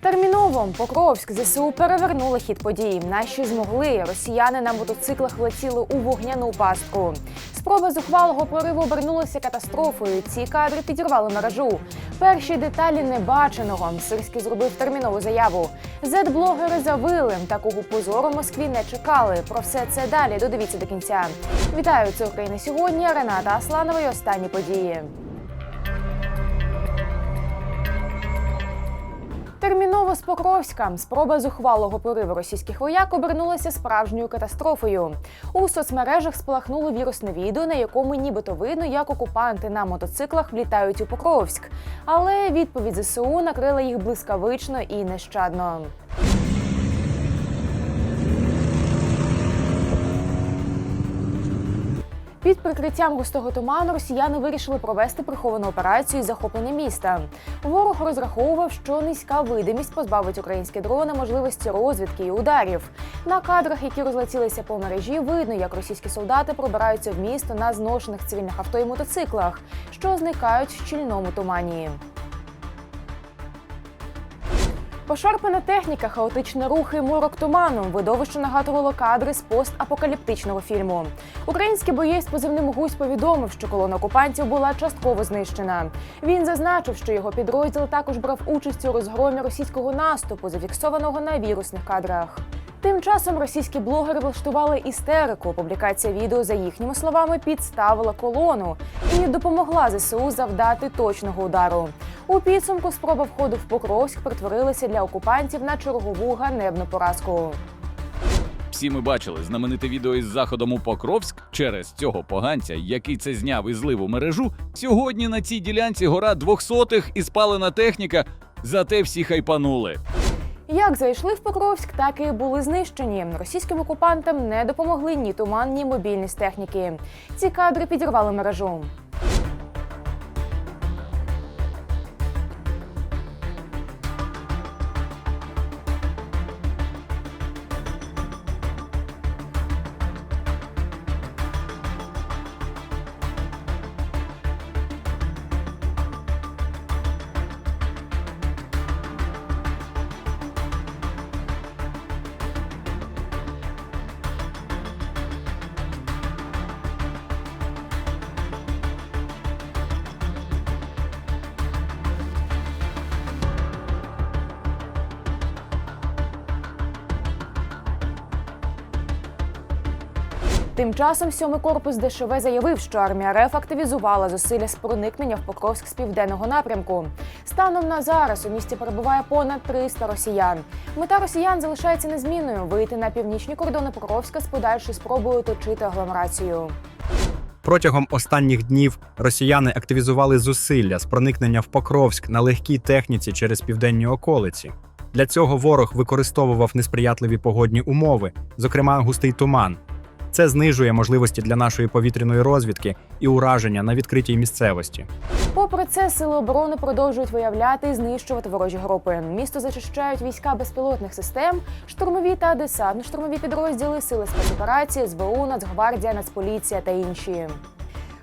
Терміново Покровськ ЗСУ перевернули хід подій. Наші змогли. Росіяни на мотоциклах влетіли у вогняну пастку. Спроба зухвалого прориву обернулася катастрофою. Ці кадри підірвали мережу. Перші деталі небаченого. Сирський зробив термінову заяву. Зет-блогери завили. Такого позору Москві не чекали. Про все це далі. Додивіться до кінця. Вітаю, це Україна сьогодні. Рената Асланова і останні події. Терміново з Покровська спроба зухвалого пориву російських вояк обернулася справжньою катастрофою. У соцмережах спалахнуло вірусне відео, на якому нібито видно, як окупанти на мотоциклах влітають у Покровськ. Але відповідь ЗСУ накрила їх блискавично і нещадно. Під прикриттям густого туману росіяни вирішили провести приховану операцію із захоплення міста. Ворог розраховував, що низька видимість позбавить українські дрони можливості розвідки і ударів. На кадрах, які розлетілися по мережі, видно, як російські солдати пробираються в місто на зношених цивільних авто і мотоциклах, що зникають в щільному тумані. Пошарпана техніка, хаотичні рухи, морок туману. Видовище нагадувало кадри з постапокаліптичного фільму. Український боєць позивним гусь повідомив, що колона окупантів була частково знищена. Він зазначив, що його підрозділ також брав участь у розгромі російського наступу, зафіксованого на вірусних кадрах. Тим часом російські блогери влаштували істерику. Публікація відео, за їхніми словами, підставила колону і допомогла ЗСУ завдати точного удару. У підсумку спроба входу в Покровськ перетворилася для окупантів на чергову ганебну поразку. Всі ми бачили знамените відео із заходом у Покровськ через цього поганця, який це зняв і злив у мережу. Сьогодні на цій ділянці гора двохсотих і спалена техніка. Зате всі хайпанули. Як зайшли в Покровськ, так і були знищені. Російським окупантам не допомогли ні туман, ні мобільність техніки. Ці кадри підірвали мережу. Тим часом сьомий корпус ДШВ заявив, що армія РФ активізувала зусилля з проникнення в Покровськ з південного напрямку. Станом на зараз у місті перебуває понад 300 росіян. Мета росіян залишається незмінною вийти на північні кордони Покровська з подальшою спробою оточити агломерацію. Протягом останніх днів росіяни активізували зусилля з проникнення в Покровськ на легкій техніці через південні околиці. Для цього ворог використовував несприятливі погодні умови, зокрема густий туман. Це знижує можливості для нашої повітряної розвідки і ураження на відкритій місцевості. Попри це, сили оборони продовжують виявляти і знищувати ворожі групи. Місто зачищають війська безпілотних систем, штурмові та десантно-штурмові підрозділи, сили спецоперації, СБУ, Нацгвардія, Нацполіція та інші.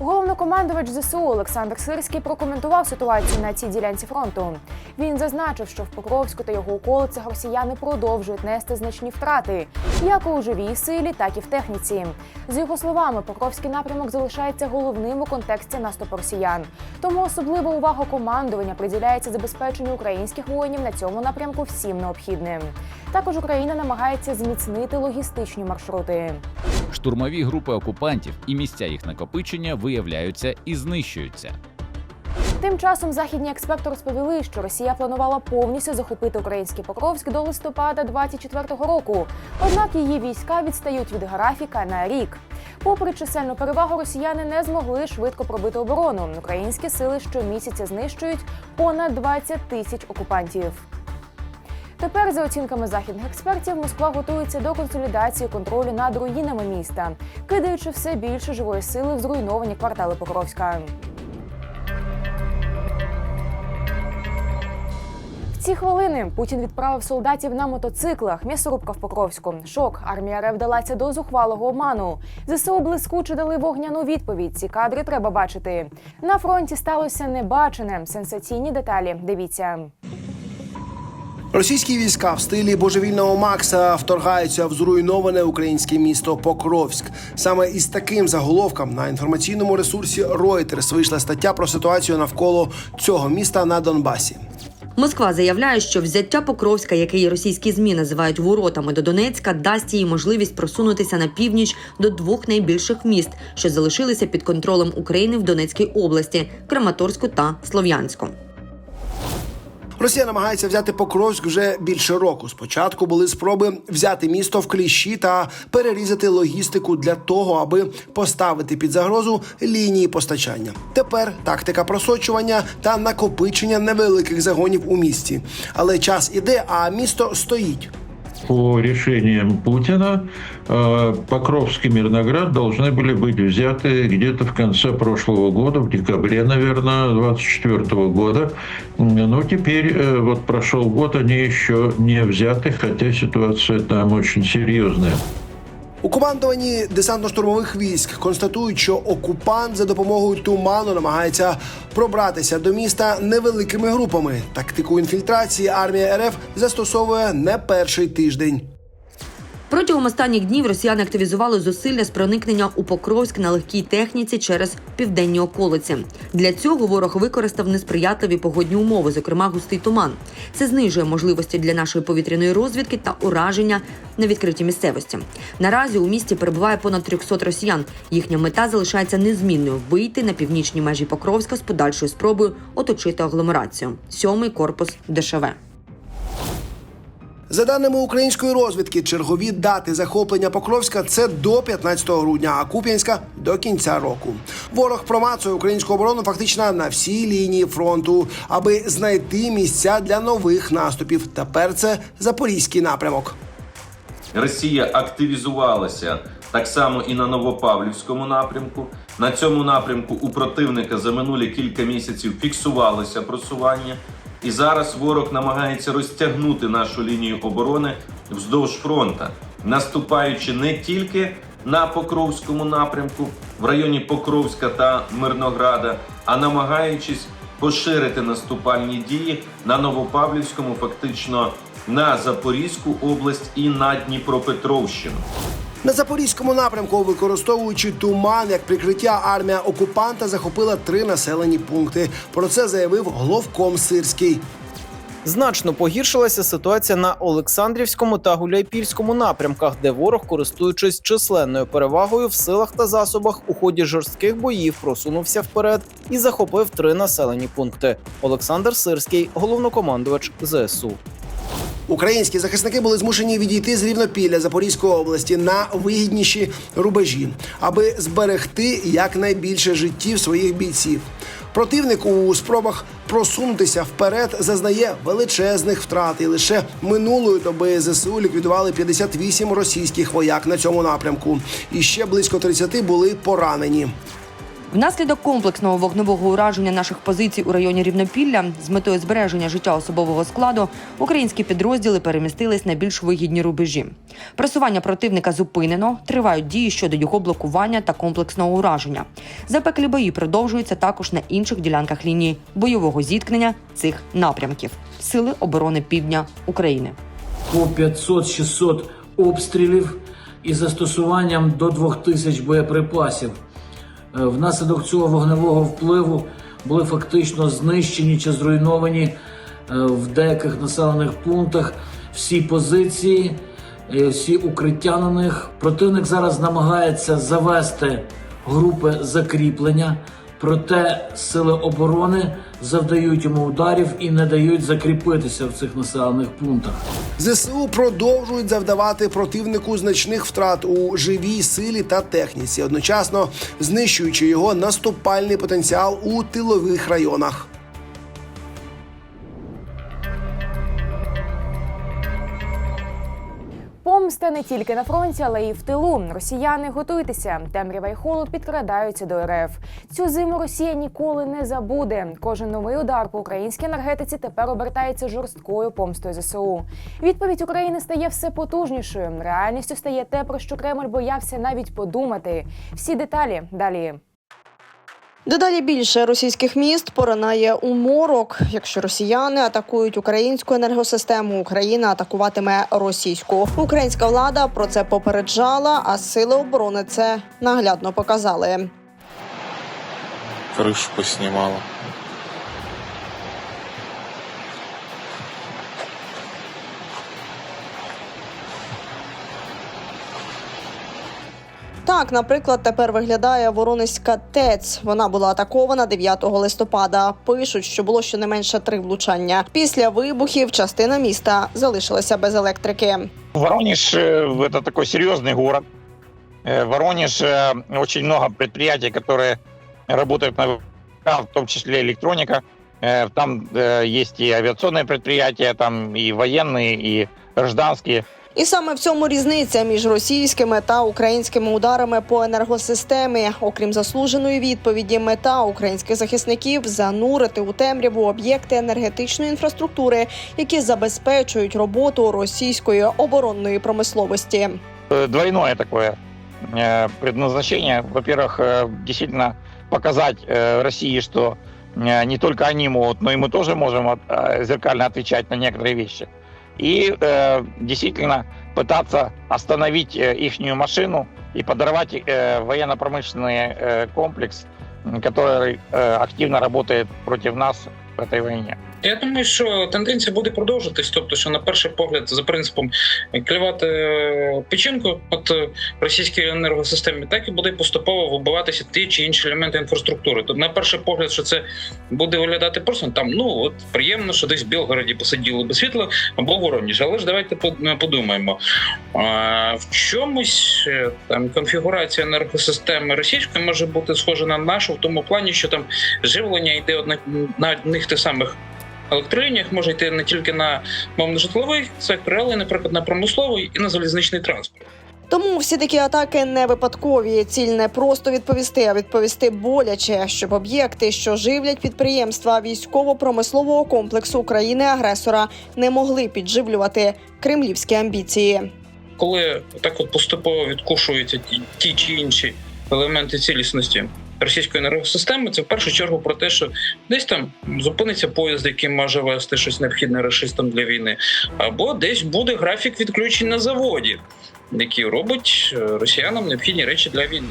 Головнокомандувач ЗСУ Олександр Сирський прокоментував ситуацію на цій ділянці фронту. Він зазначив, що в Покровську та його околицях росіяни продовжують нести значні втрати, як у живій силі, так і в техніці. З його словами, Покровський напрямок залишається головним у контексті наступу росіян. Тому особлива увага командування приділяється забезпеченню українських воїнів на цьому напрямку всім необхідним. Також Україна намагається зміцнити логістичні маршрути. Штурмові групи окупантів і місця їх накопичення виявляються і знищуються. Тим часом західні експерти розповіли, що Росія планувала повністю захопити український Покровськ до листопада 24-го року. Однак її війська відстають від графіка на рік. Попри чисельну перевагу, росіяни не змогли швидко пробити оборону. Українські сили щомісяця знищують понад 20 тисяч окупантів. Тепер, за оцінками західних експертів, Москва готується до консолідації контролю над руїнами міста, кидаючи все більше живої сили в зруйновані квартали Покровська. Ці хвилини Путін відправив солдатів на мотоциклах. М'ясорубка в Покровську. Шок. Армія РФ вдалася до зухвалого обману. ЗСУ блискуче дали вогняну відповідь. Ці кадри треба бачити. На фронті сталося небачене. Сенсаційні деталі. Дивіться. Російські війська в стилі божевільного Макса вторгаються в зруйноване українське місто Покровськ. Саме із таким заголовком на інформаційному ресурсі Reuters вийшла стаття про ситуацію навколо цього міста на Донбасі. Москва заявляє, що взяття Покровська, який російські змі називають воротами до Донецька, дасть їй можливість просунутися на північ до двох найбільших міст, що залишилися під контролем України в Донецькій області Краматорську та Слов'янську. Росія намагається взяти Покровськ вже більше року. Спочатку були спроби взяти місто в кліщі та перерізати логістику для того, аби поставити під загрозу лінії постачання. Тепер тактика просочування та накопичення невеликих загонів у місті. Але час іде, а місто стоїть. По решениям Путина э, Покровск и Мирноград должны были быть взяты где-то в конце прошлого года, в декабре, наверное, 24 года. Но теперь, э, вот прошел год, они еще не взяты, хотя ситуация там очень серьезная. У командуванні десантно-штурмових військ констатують, що окупант за допомогою туману намагається пробратися до міста невеликими групами. Тактику інфільтрації армія РФ застосовує не перший тиждень. Протягом останніх днів росіяни активізували зусилля з проникнення у Покровськ на легкій техніці через південні околиці. Для цього ворог використав несприятливі погодні умови, зокрема густий туман. Це знижує можливості для нашої повітряної розвідки та ураження на відкритій місцевості. Наразі у місті перебуває понад 300 росіян. Їхня мета залишається незмінною вийти на північні межі Покровська з подальшою спробою оточити агломерацію. Сьомий корпус ДШВ. За даними української розвідки, чергові дати захоплення Покровська це до 15 грудня, а Куп'янська до кінця року. Ворог промацує українську оборону фактично на всій лінії фронту, аби знайти місця для нових наступів. Тепер це запорізький напрямок. Росія активізувалася так само і на Новопавлівському напрямку. На цьому напрямку у противника за минулі кілька місяців фіксувалося просування, і зараз ворог намагається розтягнути нашу лінію оборони вздовж фронта, наступаючи не тільки на Покровському напрямку, в районі Покровська та Мирнограда, а намагаючись поширити наступальні дії на Новопавлівському, фактично на Запорізьку область і на Дніпропетровщину. На запорізькому напрямку, використовуючи туман як прикриття, армія окупанта захопила три населені пункти. Про це заявив головком Сирський. Значно погіршилася ситуація на Олександрівському та Гуляйпільському напрямках, де ворог, користуючись численною перевагою в силах та засобах, у ході жорстких боїв просунувся вперед і захопив три населені пункти. Олександр Сирський, головнокомандувач ЗСУ. Українські захисники були змушені відійти з рівнопілля Запорізької області на вигідніші рубежі, аби зберегти якнайбільше життів своїх бійців. Противник у спробах просунутися вперед зазнає величезних втрат. І лише минулої доби ЗСУ ліквідували 58 російських вояк на цьому напрямку. І ще близько 30 були поранені. Внаслідок комплексного вогневого ураження наших позицій у районі Рівнопілля з метою збереження життя особового складу українські підрозділи перемістились на більш вигідні рубежі. Просування противника зупинено, тривають дії щодо його блокування та комплексного ураження. Запеклі бої продовжуються також на інших ділянках лінії бойового зіткнення цих напрямків Сили оборони Півдня України. по 500-600 обстрілів із застосуванням до 2000 боєприпасів. Е, Внаслідок цього вогневого впливу були фактично знищені чи зруйновані е, в деяких населених пунктах всі позиції, е, всі укриття на них. Противник зараз намагається завести групи закріплення, проте сили оборони завдають йому ударів і не дають закріпитися в цих населених пунктах. ЗСУ продовжують завдавати противнику значних втрат у живій силі та техніці, одночасно знищуючи його наступальний потенціал у тилових районах. Помста не тільки на фронті, але й в тилу. Росіяни готуйтеся. Темрява й холод підкрадаються до РФ. Цю зиму Росія ніколи не забуде. Кожен новий удар по українській енергетиці тепер обертається жорсткою помстою ЗСУ. Відповідь України стає все потужнішою. Реальністю стає те, про що Кремль боявся навіть подумати. Всі деталі далі. Дедалі більше російських міст поринає у морок. Якщо росіяни атакують українську енергосистему, Україна атакуватиме російську. Українська влада про це попереджала, а сили оборони це наглядно показали. крышу поснимала. Так, наприклад, тепер виглядає Воронезька ТЕЦ. Вона була атакована 9 листопада. Пишуть, що було щонайменше три влучання. Після вибухів частина міста залишилася без електрики. Воронеж э, это такой серьезный город. Э, Воронеж э, очень много предприятий, которые работают на ВК, в том числе электроника. Э, Там э, есть и авиационные предприятия, там и военные, и гражданские. І саме в цьому різниця між російськими та українськими ударами по енергосистемі. Окрім заслуженої відповіді, мета українських захисників занурити у темряву об'єкти енергетичної інфраструктури, які забезпечують роботу російської оборонної промисловості. Э, Двойное такое э, предназначение. Во-первых, э, действительно показать э, России, что э, не только они могут, но и мы тоже можем от- э, зеркально отвечать на некоторые вещи. И э, действительно пытаться остановить их машину и подорвать э, военно-промышленный э, комплекс, м, который э, активно работает против нас в этой войне. Я думаю, що тенденція буде продовжитись. Тобто, що на перший погляд, за принципом клювати е, печінку от е, російській енергосистемі, так і буде поступово вибиватися ті чи інші елементи інфраструктури. Тобто, на перший погляд, що це буде виглядати просто там. Ну от приємно, що десь в Білгороді посиділи без світла або в Воронежі. Але ж давайте подумаємо. В чомусь е, там конфігурація енергосистеми російської може бути схожа на нашу в тому плані, що там живлення йде на одних тих самих електролініях, може йти не тільки на мовно-житловий сектор, але, й, наприклад, на промисловий і на залізничний транспорт. Тому всі такі атаки не випадкові. Ціль не просто відповісти, а відповісти боляче, щоб об'єкти, що живлять підприємства військово-промислового комплексу країни-агресора, не могли підживлювати кремлівські амбіції. Коли так от поступово відкушуються ті чи інші елементи цілісності російської енергосистеми, це в першу чергу про те, що десь там зупиниться поїзд, який може вести щось необхідне рашистам для війни, або десь буде графік відключень на заводі, який робить е, росіянам необхідні речі для війни.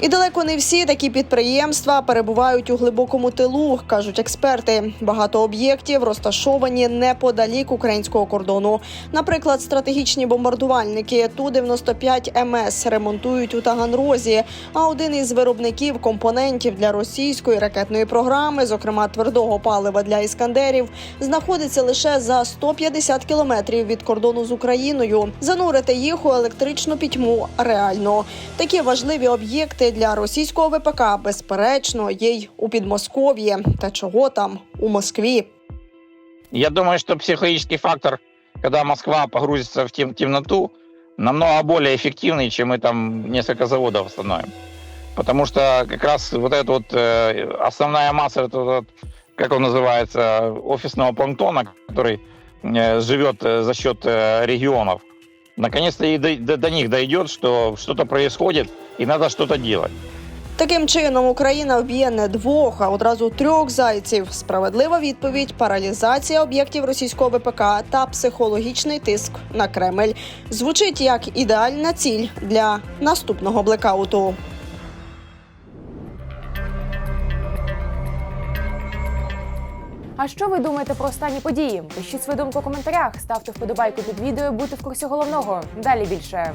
І далеко не всі такі підприємства перебувають у глибокому тилу, кажуть експерти. Багато об'єктів розташовані неподалік українського кордону. Наприклад, стратегічні бомбардувальники Ту-95 МС ремонтують у Таганрозі. А один із виробників компонентів для російської ракетної програми, зокрема твердого палива для іскандерів, знаходиться лише за 150 кілометрів від кордону з Україною. Занурити їх у електричну пітьму реально. Такі важливі об'єкти для російського ВПК, безперечно, є й у Підмосков'ї. Та чого там у Москві. Я думаю, что психологический фактор, когда Москва погрузится в тем- темноту, намного более эффективный, чем мы там несколько заводов остановим. Потому что как раз вот эта вот э, основная масса, это вот, как он называется, офисного планктона, который э, живет э, за счет э, регионов, наконец-то и до, до- до них дойдет, что что-то происходит и надо что-то. Таким чином Україна вб'є не двох, а одразу трьох зайців. Справедлива відповідь: паралізація об'єктів російського ВПК та психологічний тиск на Кремль. Звучить як ідеальна ціль для наступного блекауту. А що ви думаєте про останні події? Пишіть свою думку у коментарях, ставте вподобайку під відео, будьте в курсі головного. Далі більше.